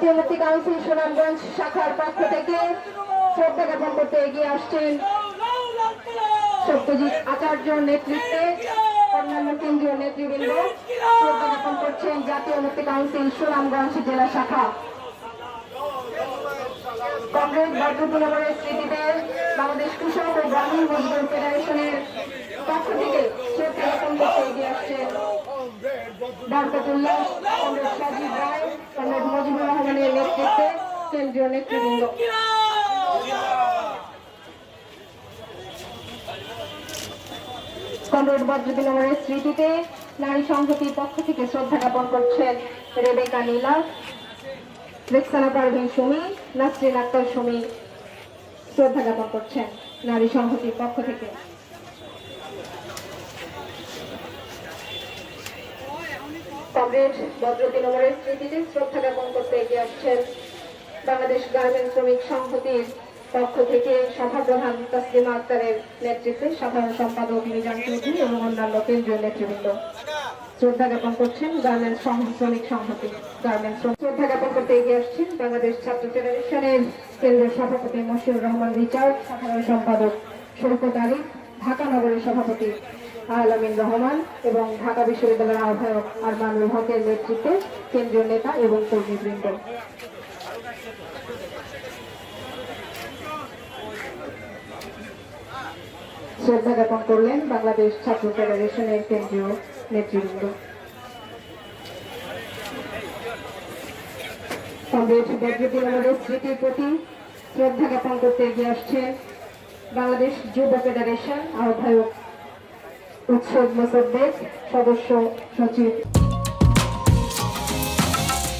জাতীয় মুক্তি কাউন্সিল সুনামগঞ্জ শাখার পক্ষ থেকে শ্রদ্ধা জ্ঞাপন করতে এগিয়ে আসছেন সত্যজিৎ আচার্য নেতৃত্বে কেন্দ্রীয় নেতৃবৃন্দ। শ্রদ্ধা জ্ঞাপন করছেন জাতীয় মুক্তি কাউন্সিল সুনামগঞ্জ জেলা শাখা। কংগ্রেস বর্ধপুনগরের স্মৃতিতে বাংলাদেশ কৃষক ও গ্রামীণ মজদুর ফেডারেশনের পক্ষ থেকে শ্রদ্ধা জ্ঞাপন করতে এগিয়ে আসছেন। বরকতুল্লাহ কংগ্রেস সাজিদ রায়, কংগ্রেস নেতৃত্বে কেন্দ্রীয় নেতৃবৃন্দ কমরেড বজ্রবিনগরের স্মৃতিতে। নারী সংহতির পক্ষ থেকে শ্রদ্ধা জ্ঞাপন করছেন রেবেকা নীলা, রেক্সানা পারভিন সুমি, নাসরিন আক্তার সুমি। শ্রদ্ধা জ্ঞাপন করছেন নারী সংহতির পক্ষ থেকে। কমরেড বজ্রবিনগরের স্মৃতিতে শ্রদ্ধা জ্ঞাপন করতে এগিয়ে আসছেন বাংলাদেশ গার্মেন্ট শ্রমিক সংহতির পক্ষ থেকে সভাপ্রধান তসলিমা আক্তারের নেতৃত্বে সাধারণ সম্পাদক মিজান চৌধুরী এবং অন্যান্য কেন্দ্রীয় নেতৃবৃন্দ শ্রদ্ধা জ্ঞাপন করছেন গার্মেন্ট শ্রমিক সংহতি গার্মেন্ট শ্রদ্ধা জ্ঞাপন করতে এগিয়ে আসছেন বাংলাদেশ ছাত্র ফেডারেশনের কেন্দ্রীয় সভাপতি মশিউর রহমান রিচার্ড, সাধারণ সম্পাদক শৌকত আলী, ঢাকা নগরের সভাপতি আলামিন রহমান এবং ঢাকা বিশ্ববিদ্যালয়ের আহ্বায়ক আরমানুল হকের নেতৃত্বে কেন্দ্রীয় নেতা এবং কর্মীবৃন্দ। শ্রদ্ধা জ্ঞাপন করলেন বাংলাদেশ ছাত্র ফেডারেশনের কেন্দ্রীয় নেতৃবৃন্দ। স্মৃতির প্রতি শ্রদ্ধা জ্ঞাপন করতে এগিয়ে আসছেন বাংলাদেশ যুব ফেডারেশন আহ্বায়ক উৎসব মোসাদ্দেক সদস্য সচিব।